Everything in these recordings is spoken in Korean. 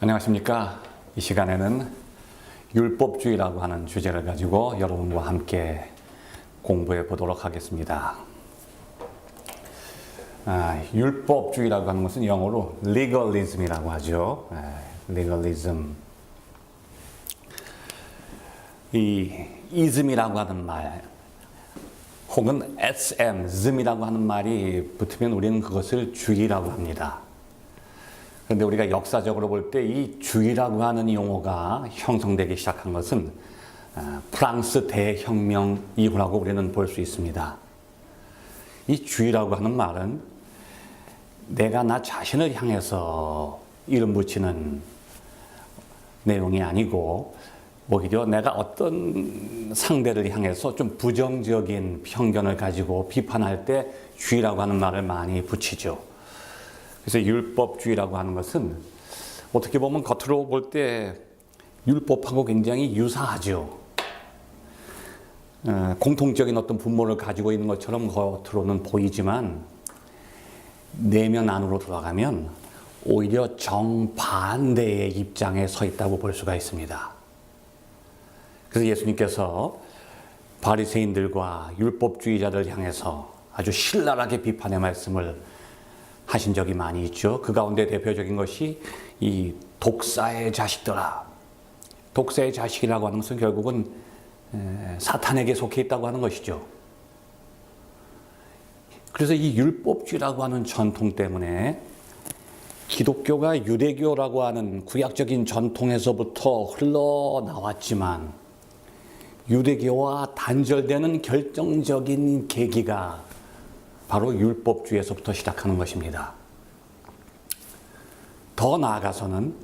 안녕하십니까. 이 시간에는 율법주의라고 하는 주제를 가지고 여러분과 함께 공부해 보도록 하겠습니다. 아, 율법주의라고 하는 것은 영어로 legalism이라고 하죠. 예, legalism. 이 ism이라고 하는 말, 혹은 sm, ism이라고 하는 말이 붙으면 우리는 그것을 주의라고 합니다. 그런데 우리가 역사적으로 볼 때 이 주의라고 하는 용어가 형성되기 시작한 것은 아, 프랑스 대혁명 이후라고 우리는 볼 수 있습니다. 이 주의라고 하는 말은 내가 나 자신을 향해서 이름 붙이는 내용이 아니고 오히려 내가 어떤 상대를 향해서 좀 부정적인 편견을 가지고 비판할 때 주의라고 하는 말을 많이 붙이죠. 그래서 율법주의라고 하는 것은 어떻게 보면 겉으로 볼 때 율법하고 굉장히 유사하죠. 어, 공통적인 어떤 분모를 가지고 있는 것처럼 겉으로는 보이지만 내면 안으로 들어가면 오히려 정반대의 입장에 서 있다고 볼 수가 있습니다. 그래서 예수님께서 바리새인들과 율법주의자들 향해서 아주 신랄하게 비판의 말씀을 하신 적이 많이 있죠. 그 가운데 대표적인 것이 이 독사의 자식들아. 독사의 자식이라고 하는 것은 결국은 사탄에게 속해 있다고 하는 것이죠. 그래서 이 율법주의라고 하는 전통 때문에 기독교가 유대교라고 하는 구약적인 전통에서부터 흘러나왔지만 유대교와 단절되는 결정적인 계기가 바로 율법주의에서부터 시작하는 것입니다. 더 나아가서는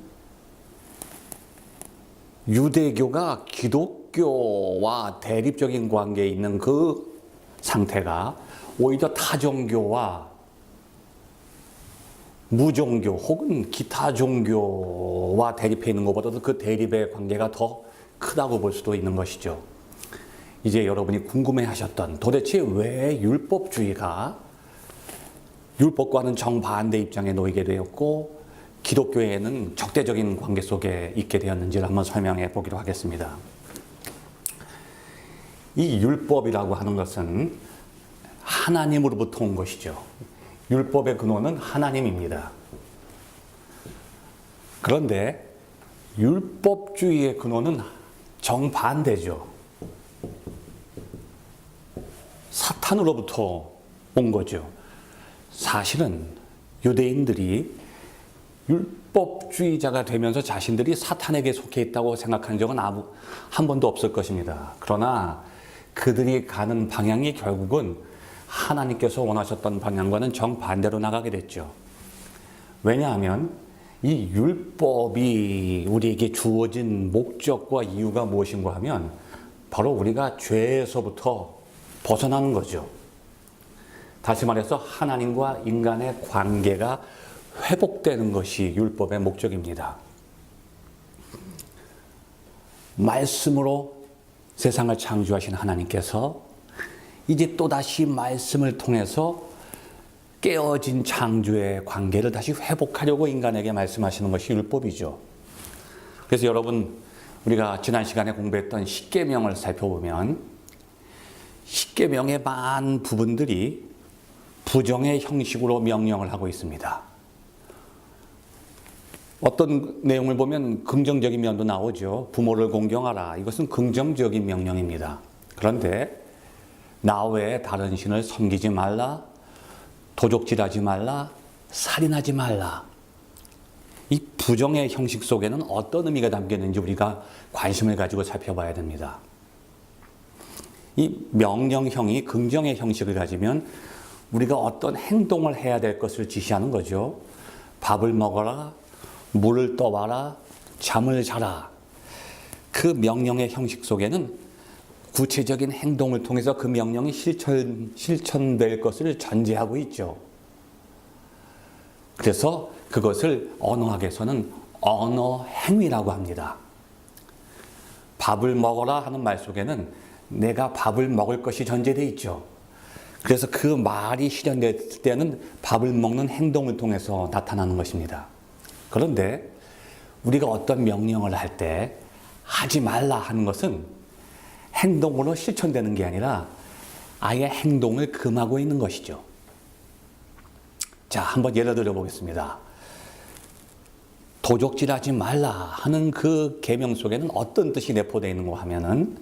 유대교가 기독교와 대립적인 관계에 있는 그 상태가 오히려 타종교와 무종교 혹은 기타 종교와 대립해 있는 것보다도 그 대립의 관계가 더 크다고 볼 수도 있는 것이죠. 이제 여러분이 궁금해 하셨던 도대체 왜 율법주의가 율법과는 정반대 입장에 놓이게 되었고 기독교에는 적대적인 관계 속에 있게 되었는지를 한번 설명해 보기로 하겠습니다. 이 율법이라고 하는 것은 하나님으로부터 온 것이죠. 율법의 근원은 하나님입니다. 그런데 율법주의의 근원은 정반대죠. 사탄으로부터 온 거죠. 사실은 유대인들이 율법주의자가 되면서 자신들이 사탄에게 속해 있다고 생각한 적은 아무, 한 번도 없을 것입니다. 그러나 그들이 가는 방향이 결국은 하나님께서 원하셨던 방향과는 정반대로 나가게 됐죠. 왜냐하면 이 율법이 우리에게 주어진 목적과 이유가 무엇인가 하면 바로 우리가 죄에서부터 벗어나는 거죠. 다시 말해서 하나님과 인간의 관계가 회복되는 것이 율법의 목적입니다. 말씀으로 세상을 창조하신 하나님께서 이제 또다시 말씀을 통해서 깨어진 창조의 관계를 다시 회복하려고 인간에게 말씀하시는 것이 율법이죠. 그래서 여러분 우리가 지난 시간에 공부했던 십계명을 살펴보면 십계명의 많은 부분들이 부정의 형식으로 명령을 하고 있습니다. 어떤 내용을 보면 긍정적인 면도 나오죠. 부모를 공경하라. 이것은 긍정적인 명령입니다. 그런데 나 외에 다른 신을 섬기지 말라. 도적질하지 말라. 살인하지 말라. 이 부정의 형식 속에는 어떤 의미가 담겨 있는지 우리가 관심을 가지고 살펴봐야 됩니다. 이 명령형이 긍정의 형식을 가지면 우리가 어떤 행동을 해야 될 것을 지시하는 거죠. 밥을 먹어라, 물을 떠와라, 잠을 자라. 그 명령의 형식 속에는 구체적인 행동을 통해서 그 명령이 실천, 실천될 것을 전제하고 있죠. 그래서 그것을 언어학에서는 언어 행위라고 합니다. 밥을 먹어라 하는 말 속에는 내가 밥을 먹을 것이 전제되어 있죠. 그래서 그 말이 실현될 때는 밥을 먹는 행동을 통해서 나타나는 것입니다. 그런데 우리가 어떤 명령을 할 때 하지 말라 하는 것은 행동으로 실천되는 게 아니라 아예 행동을 금하고 있는 것이죠. 자, 한번 예를 들어 보겠습니다. 도적질하지 말라 하는 그 계명 속에는 어떤 뜻이 내포되어 있는가 하면은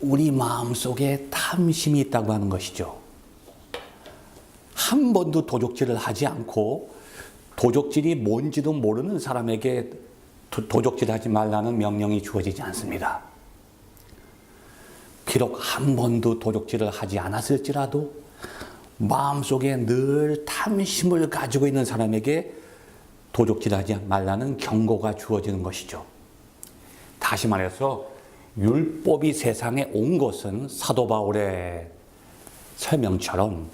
우리 마음 속에 탐심이 있다고 하는 것이죠. 한 번도 도적질을 하지 않고 도적질이 뭔지도 모르는 사람에게 도, 도적질 하지 말라는 명령이 주어지지 않습니다. 비록 한 번도 도적질을 하지 않았을지라도 마음속에 늘 탐심을 가지고 있는 사람에게 도적질하지 말라는 경고가 주어지는 것이죠. 다시 말해서 율법이 세상에 온 것은 사도 바울의 설명처럼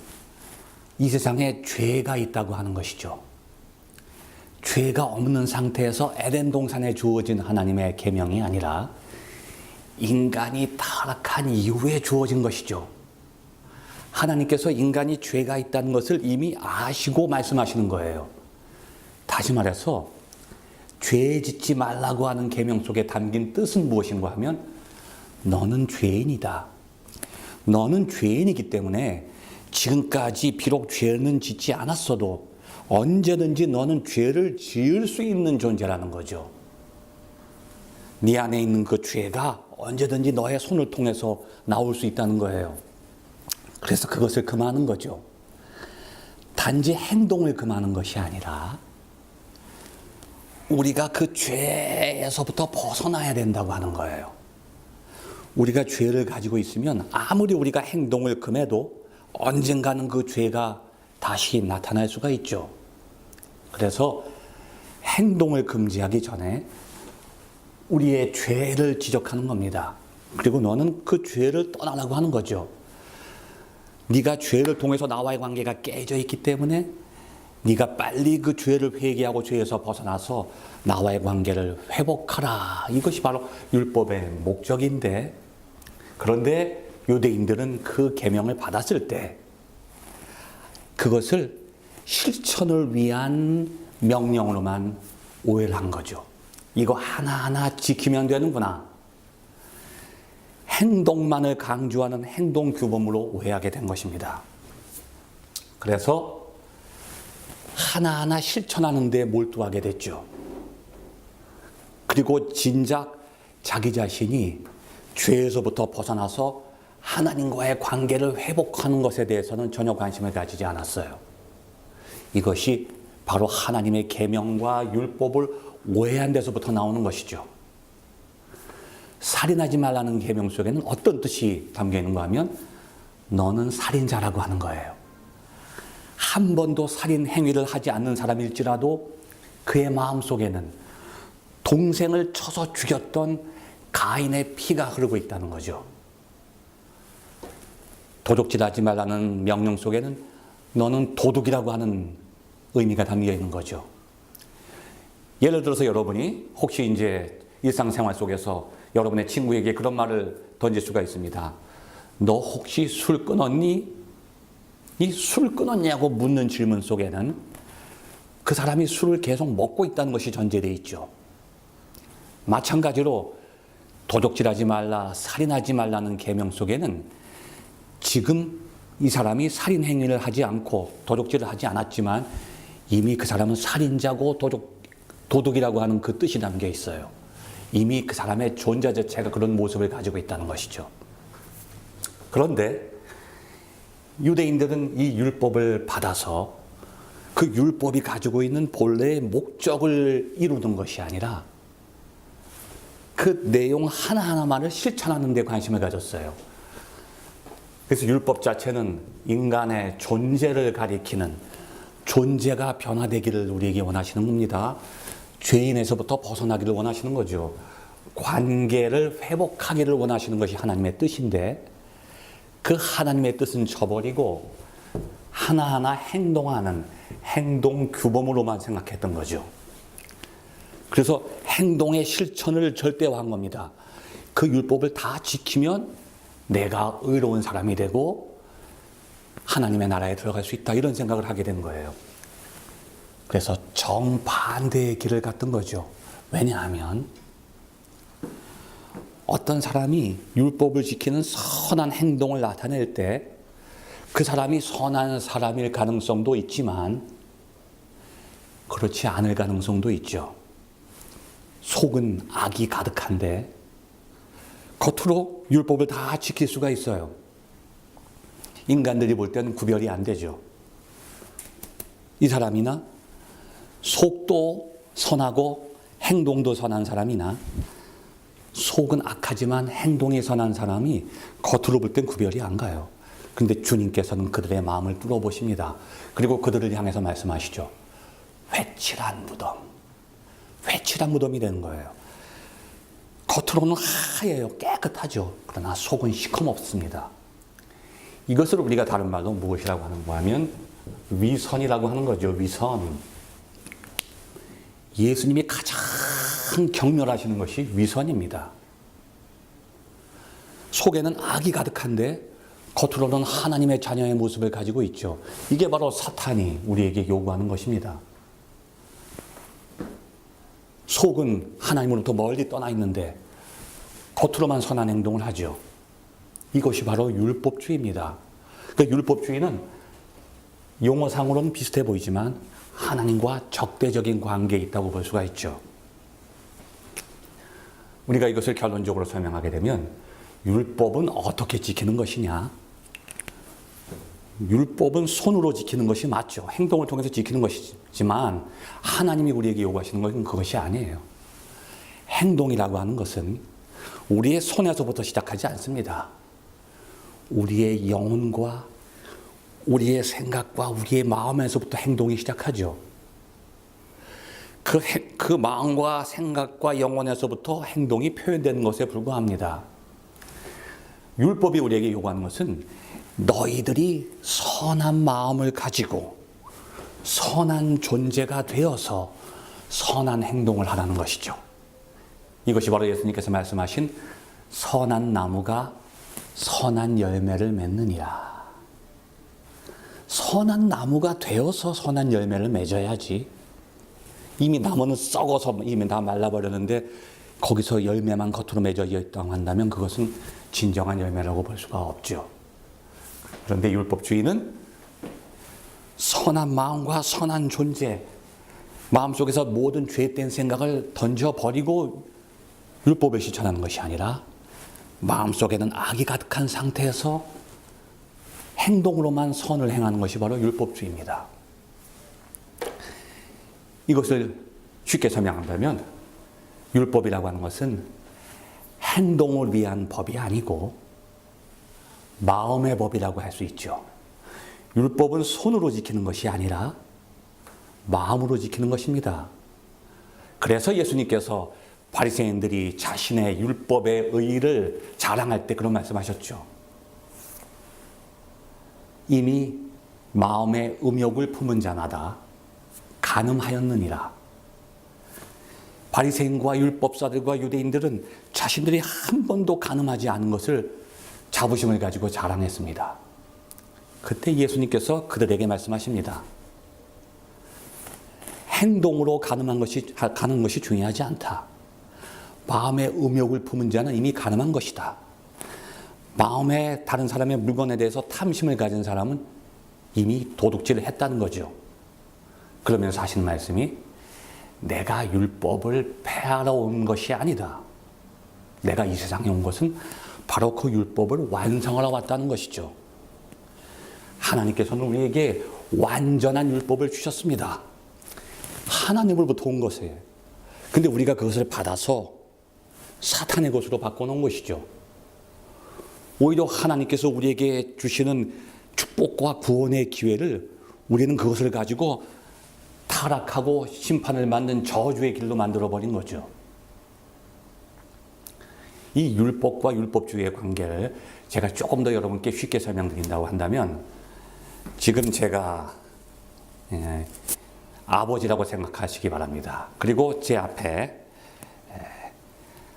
이 세상에 죄가 있다고 하는 것이죠. 죄가 없는 상태에서 에덴 동산에 주어진 하나님의 계명이 아니라 인간이 타락한 이후에 주어진 것이죠. 하나님께서 인간이 죄가 있다는 것을 이미 아시고 말씀하시는 거예요. 다시 말해서 죄 짓지 말라고 하는 계명 속에 담긴 뜻은 무엇인가 하면 너는 죄인이다. 너는 죄인이기 때문에 지금까지 비록 죄는 짓지 않았어도 언제든지 너는 죄를 지을 수 있는 존재라는 거죠. 네 안에 있는 그 죄가 언제든지 너의 손을 통해서 나올 수 있다는 거예요. 그래서 그것을 금하는 거죠. 단지 행동을 금하는 것이 아니라 우리가 그 죄에서부터 벗어나야 된다고 하는 거예요. 우리가 죄를 가지고 있으면 아무리 우리가 행동을 금해도 언젠가는 그 죄가 다시 나타날 수가 있죠. 그래서 행동을 금지하기 전에 우리의 죄를 지적하는 겁니다. 그리고 너는 그 죄를 떠나라고 하는 거죠. 네가 죄를 통해서 나와의 관계가 깨져 있기 때문에 네가 빨리 그 죄를 회개하고 죄에서 벗어나서 나와의 관계를 회복하라. 이것이 바로 율법의 목적인데 그런데 유대인들은 그 계명을 받았을 때 그것을 실천을 위한 명령으로만 오해를 한 거죠. 이거 하나하나 지키면 되는구나. 행동만을 강조하는 행동 규범으로 오해하게 된 것입니다. 그래서 하나하나 실천하는 데 몰두하게 됐죠. 그리고 진작 자기 자신이 죄에서부터 벗어나서 하나님과의 관계를 회복하는 것에 대해서는 전혀 관심을 가지지 않았어요. 이것이 바로 하나님의 계명과 율법을 오해한 데서부터 나오는 것이죠. 살인하지 말라는 계명 속에는 어떤 뜻이 담겨 있는가 하면 너는 살인자라고 하는 거예요. 한 번도 살인 행위를 하지 않는 사람일지라도 그의 마음 속에는 동생을 쳐서 죽였던 가인의 피가 흐르고 있다는 거죠. 도둑질 하지 말라는 명령 속에는 너는 도둑이라고 하는 의미가 담겨 있는 거죠. 예를 들어서 여러분이 혹시 이제 일상생활 속에서 여러분의 친구에게 그런 말을 던질 수가 있습니다. 너 혹시 술 끊었니? 이 술 끊었냐고 묻는 질문 속에는 그 사람이 술을 계속 먹고 있다는 것이 전제되어 있죠. 마찬가지로 도둑질하지 말라, 살인하지 말라는 계명 속에는 지금 이 사람이 살인 행위를 하지 않고 도둑질을 하지 않았지만 이미 그 사람은 살인자고 도둑, 도둑이라고 하는 그 뜻이 담겨 있어요. 이미 그 사람의 존재 자체가 그런 모습을 가지고 있다는 것이죠. 그런데 유대인들은 이 율법을 받아서 그 율법이 가지고 있는 본래의 목적을 이루는 것이 아니라 그 내용 하나하나만을 실천하는 데 관심을 가졌어요. 그래서 율법 자체는 인간의 존재를 가리키는 존재가 변화되기를 우리에게 원하시는 겁니다. 죄인에서부터 벗어나기를 원하시는 거죠. 관계를 회복하기를 원하시는 것이 하나님의 뜻인데 그 하나님의 뜻은 저버리고 하나하나 행동하는 행동 규범으로만 생각했던 거죠. 그래서 행동의 실천을 절대화한 겁니다. 그 율법을 다 지키면 내가 의로운 사람이 되고 하나님의 나라에 들어갈 수 있다 이런 생각을 하게 된 거예요. 그래서 정반대의 길을 갔던 거죠. 왜냐하면 어떤 사람이 율법을 지키는 선한 행동을 나타낼 때 그 사람이 선한 사람일 가능성도 있지만 그렇지 않을 가능성도 있죠. 속은 악이 가득한데 겉으로 율법을 다 지킬 수가 있어요. 인간들이 볼 때는 구별이 안 되죠. 이 사람이나 속도 선하고 행동도 선한 사람이나 속은 악하지만 행동이 선한 사람이 겉으로 볼 땐 구별이 안 가요. 근데 주님께서는 그들의 마음을 뚫어보십니다. 그리고 그들을 향해서 말씀하시죠. 회칠한 무덤. 회칠한 무덤이 되는 거예요. 겉으로는 하얘요. 깨끗하죠. 그러나 속은 시커멓습니다. 이것을 우리가 다른 말로 무엇이라고 하는가 하면 위선이라고 하는 거죠. 위선. 예수님이 가장 경멸하시는 것이 위선입니다. 속에는 악이 가득한데 겉으로는 하나님의 자녀의 모습을 가지고 있죠. 이게 바로 사탄이 우리에게 요구하는 것입니다. 속은 하나님으로부터 멀리 떠나 있는데 겉으로만 선한 행동을 하죠. 이것이 바로 율법주의입니다. 그 율법주의는 용어상으로는 비슷해 보이지만 하나님과 적대적인 관계에 있다고 볼 수가 있죠. 우리가 이것을 결론적으로 설명하게 되면 율법은 어떻게 지키는 것이냐? 율법은 손으로 지키는 것이 맞죠. 행동을 통해서 지키는 것이지만 하나님이 우리에게 요구하시는 것은 그것이 아니에요. 행동이라고 하는 것은 우리의 손에서부터 시작하지 않습니다. 우리의 영혼과 우리의 생각과 우리의 마음에서부터 행동이 시작하죠. 그, 해- 그 마음과 생각과 영혼에서부터 행동이 표현되는 것에 불과합니다. 율법이 우리에게 요구하는 것은 너희들이 선한 마음을 가지고 선한 존재가 되어서 선한 행동을 하라는 것이죠. 이것이 바로 예수님께서 말씀하신 선한 나무가 선한 열매를 맺느니라. 선한 나무가 되어서 선한 열매를 맺어야지. 이미 나무는 썩어서 이미 다 말라버렸는데 거기서 열매만 겉으로 맺어져 있다고 한다면 그것은 진정한 열매라고 볼 수가 없죠. 그런데 율법주의는 선한 마음과 선한 존재, 마음속에서 모든 죄된 생각을 던져버리고 율법을 실천하는 것이 아니라 마음속에는 악이 가득한 상태에서 행동으로만 선을 행하는 것이 바로 율법주의입니다. 이것을 쉽게 설명한다면 율법이라고 하는 것은 행동을 위한 법이 아니고 마음의 법이라고 할 수 있죠. 율법은 손으로 지키는 것이 아니라 마음으로 지키는 것입니다. 그래서 예수님께서 바리새인들이 자신의 율법의 의의를 자랑할 때 그런 말씀하셨죠. 이미 마음의 음욕을 품은 자마다 가늠하였느니라. 바리새인과 율법사들과 유대인들은 자신들이 한 번도 가늠하지 않은 것을 자부심을 가지고 자랑했습니다. 그때 예수님께서 그들에게 말씀하십니다. 행동으로 가늠한 것이 가는 것이 중요하지 않다. 마음의 음욕을 품은 자는 이미 가늠한 것이다. 마음에 다른 사람의 물건에 대해서 탐심을 가진 사람은 이미 도둑질을 했다는 거죠. 그러면서 하시는 말씀이 내가 율법을 폐하러 온 것이 아니다. 내가 이 세상에 온 것은 바로 그 율법을 완성하러 왔다는 것이죠. 하나님께서는 우리에게 완전한 율법을 주셨습니다. 하나님으로부터 온 것이에요. 근데 우리가 그것을 받아서 사탄의 것으로 바꿔놓은 것이죠. 오히려 하나님께서 우리에게 주시는 축복과 구원의 기회를 우리는 그것을 가지고 타락하고 심판을 받는 저주의 길로 만들어버린 거죠. 이 율법과 율법주의의 관계를 제가 조금 더 여러분께 쉽게 설명드린다고 한다면 지금 제가 예, 아버지라고 생각하시기 바랍니다. 그리고 제 앞에 예,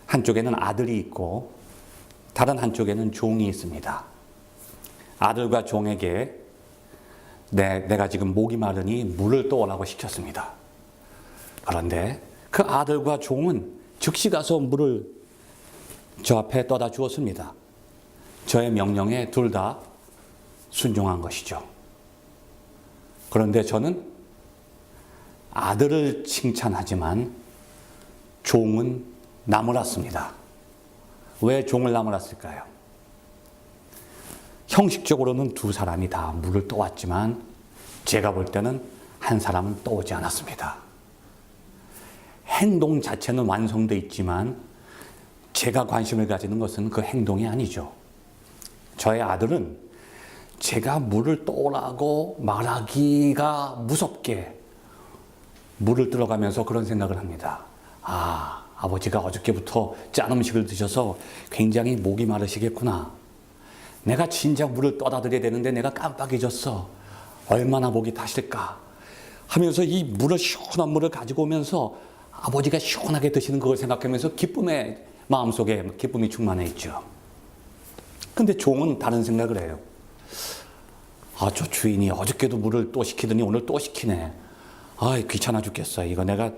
한쪽에는 아들이 있고 다른 한쪽에는 종이 있습니다. 아들과 종에게 내, 내가 지금 목이 마르니 물을 떠오라고 시켰습니다. 그런데 그 아들과 종은 즉시 가서 물을 저 앞에 떠다 주었습니다. 저의 명령에 둘 다 순종한 것이죠. 그런데 저는 아들을 칭찬하지만 종은 나무랐습니다. 왜 종을 나무랐을까요? 형식적으로는 두 사람이 다 물을 떠왔지만 제가 볼 때는 한 사람은 떠오지 않았습니다. 행동 자체는 완성돼 있지만 제가 관심을 가지는 것은 그 행동이 아니죠. 저의 아들은 제가 물을 떠오라고 말하기가 무섭게 물을 들어가면서 그런 생각을 합니다. 아, 아버지가 어저께부터 짠 음식을 드셔서 굉장히 목이 마르시겠구나. 내가 진작 물을 떠다 드려야 되는데 내가 깜빡 잊었어. 얼마나 목이 타실까. 하면서 이 물을 시원한 물을 가지고 오면서 아버지가 시원하게 드시는 그걸 생각하면서 기쁨의 마음속에 기쁨이 충만해 있죠. 근데 종은 다른 생각을 해요. 아, 저 주인이 어저께도 물을 또 시키더니 오늘 또 시키네. 아, 귀찮아 죽겠어. 이거 내가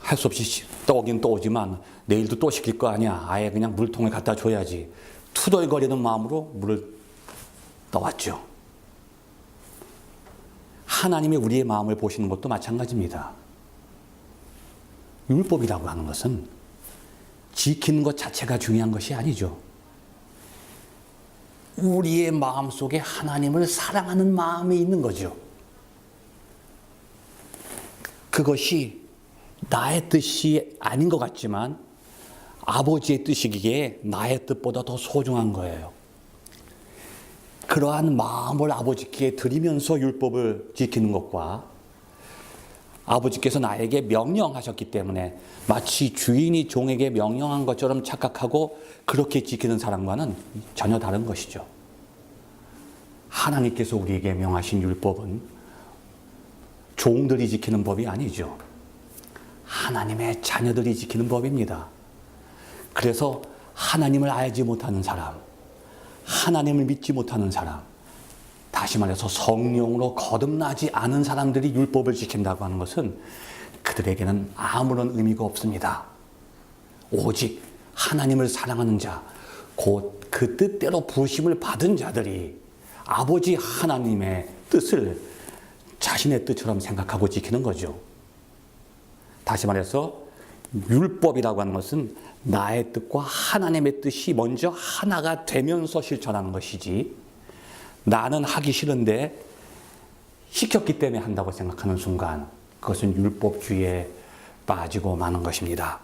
할 수 없이 시- 떠오긴 떠오지만 내일도 또 시킬 거 아니야. 아예 그냥 물통에 갖다 줘야지. 투덜거리는 마음으로 물을 떠왔죠. 하나님이 우리의 마음을 보시는 것도 마찬가지입니다. 율법이라고 하는 것은 지키는 것 자체가 중요한 것이 아니죠. 우리의 마음 속에 하나님을 사랑하는 마음이 있는 거죠. 그것이 나의 뜻이 아닌 것 같지만 아버지의 뜻이기에 나의 뜻보다 더 소중한 거예요. 그러한 마음을 아버지께 드리면서 율법을 지키는 것과 아버지께서 나에게 명령하셨기 때문에 마치 주인이 종에게 명령한 것처럼 착각하고 그렇게 지키는 사람과는 전혀 다른 것이죠. 하나님께서 우리에게 명하신 율법은 종들이 지키는 법이 아니죠. 하나님의 자녀들이 지키는 법입니다. 그래서 하나님을 알지 못하는 사람, 하나님을 믿지 못하는 사람, 다시 말해서 성령으로 거듭나지 않은 사람들이 율법을 지킨다고 하는 것은 그들에게는 아무런 의미가 없습니다. 오직 하나님을 사랑하는 자, 곧 그 뜻대로 부심을 받은 자들이 아버지 하나님의 뜻을 자신의 뜻처럼 생각하고 지키는 거죠. 다시 말해서 율법이라고 하는 것은 나의 뜻과 하나님의 뜻이 먼저 하나가 되면서 실천하는 것이지 나는 하기 싫은데 시켰기 때문에 한다고 생각하는 순간 그것은 율법주의에 빠지고 마는 것입니다.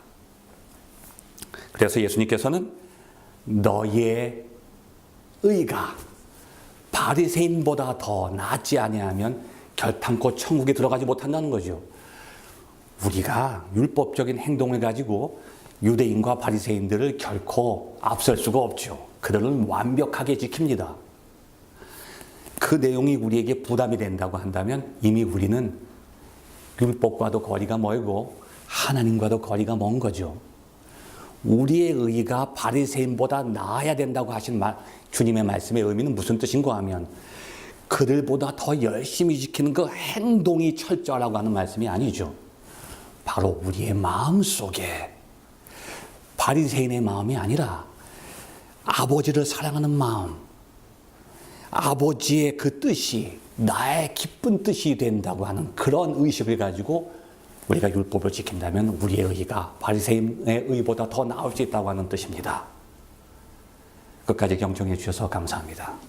그래서 예수님께서는 너의 의가 바리새인보다 더 낫지 아니하면 결탄코 천국에 들어가지 못한다는 거죠. 우리가 율법적인 행동을 가지고 유대인과 바리새인들을 결코 앞설 수가 없죠. 그들은 완벽하게 지킵니다. 그 내용이 우리에게 부담이 된다고 한다면 이미 우리는 율법과도 거리가 멀고 하나님과도 거리가 먼 거죠. 우리의 의가 바리새인보다 나아야 된다고 하신 말, 주님의 말씀의 의미는 무슨 뜻인가 하면 그들보다 더 열심히 지키는 그 행동이 철저하라고 하는 말씀이 아니죠. 바로 우리의 마음 속에 바리새인의 마음이 아니라 아버지를 사랑하는 마음, 아버지의 그 뜻이 나의 기쁜 뜻이 된다고 하는 그런 의식을 가지고 우리가 율법을 지킨다면 우리의 의가 바리새인의 의보다 더 나을 수 있다고 하는 뜻입니다. 끝까지 경청해 주셔서 감사합니다.